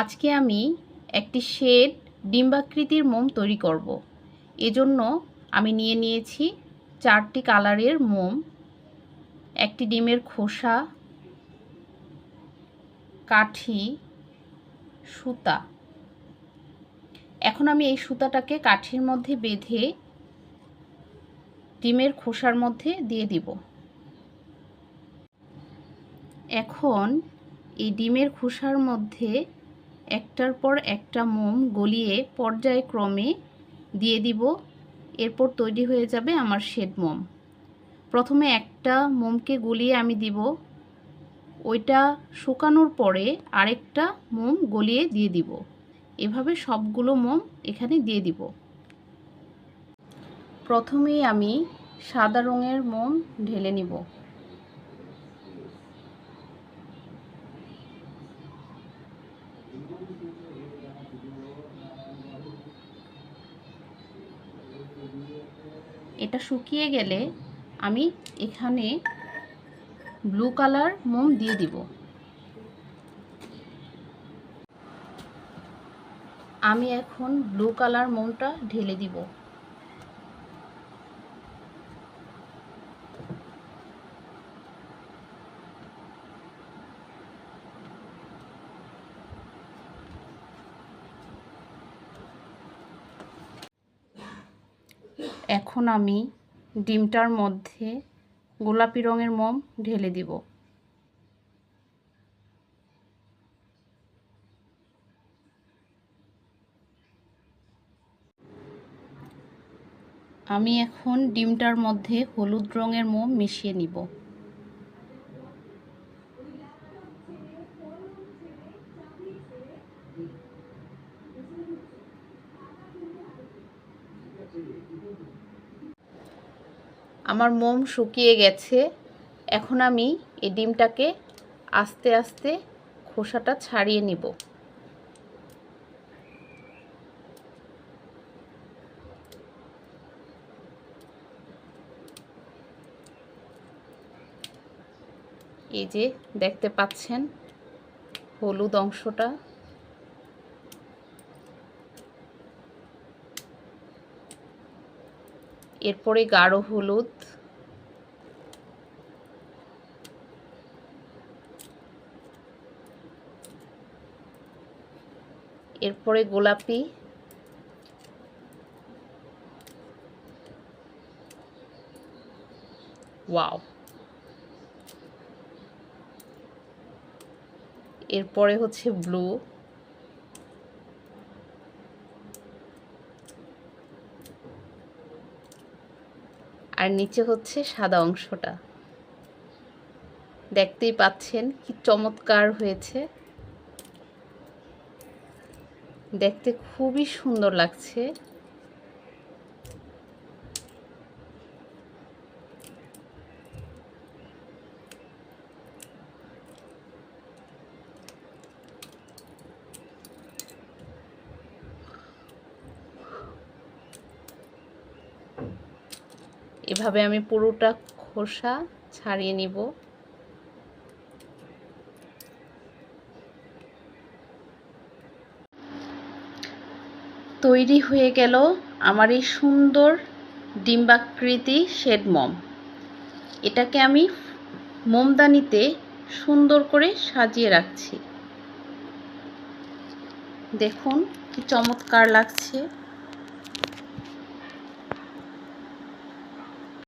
আজকে আমি একটি শেড ডিম্বাকৃতির মোম তৈরি করব। এজন্য আমি নিয়ে নিয়েছি চারটি কালারের মোম, একটি ডিমের খোসা, কাঠি, সুতা এখন আমি এই সুতাটাকে কাঠির মধ্যে বেঁধে ডিমের খোসার মধ্যে দিয়ে দিব এখন এই ডিমের খোসার মধ্যে একটার পর একটা মোম গলিয়ে পর্যায়ক্রমে দিয়ে দিব। এরপর তৈরি হয়ে যাবে আমার শেড মোম। প্রথমে একটা মোমকে গলিয়ে আমি দিব। ওইটা শুকানোর পরে আরেকটা মোম গলিয়ে দিয়ে দিব। এভাবে সবগুলো মোম এখানে দিয়ে দিব। প্রথমেই আমি সাদা রঙের মোম ঢেলে নিব। এটা শুকিয়ে গেলে আমি এখানে ব্লু কালার মোম দিয়ে দিব। আমি এখন ব্লু কালার মোমটা ঢেলে দিব। এখন আমি ডিমটার মধ্যে গোলাপি রঙের মোম ঢেলে দিব। আমি এখন ডিমটার মধ্যে হলুদ রঙের মোম মিশিয়ে নিব। আমার মোম শুকিয়ে গেছে। এখন আমি এই ডিমটাকে আস্তে আস্তে খোসাটা ছাড়িয়ে নিব। এই যে দেখতে পাচ্ছেন, হলুদ অংশটা এরপরে গাঢ় হলুদ। এরপরে গোলাপি। ওয়াও। এরপরে হচ্ছে ব্লু। আর নিচে হচ্ছে সাদা অংশটা। দেখতেই পাচ্ছেন কি চমৎকার হয়েছে। দেখতে খুবই সুন্দর লাগছে। এভাবে আমি পুরোটা খোসা ছাড়িয়ে নিব। তৈরি হয়ে গেল আমার এই সুন্দর ডিম্বাকৃতি শেড মম। এটাকে আমি মোমদানিতে সুন্দর করে সাজিয়ে রাখছি। দেখুন কি চমৎকার লাগছে।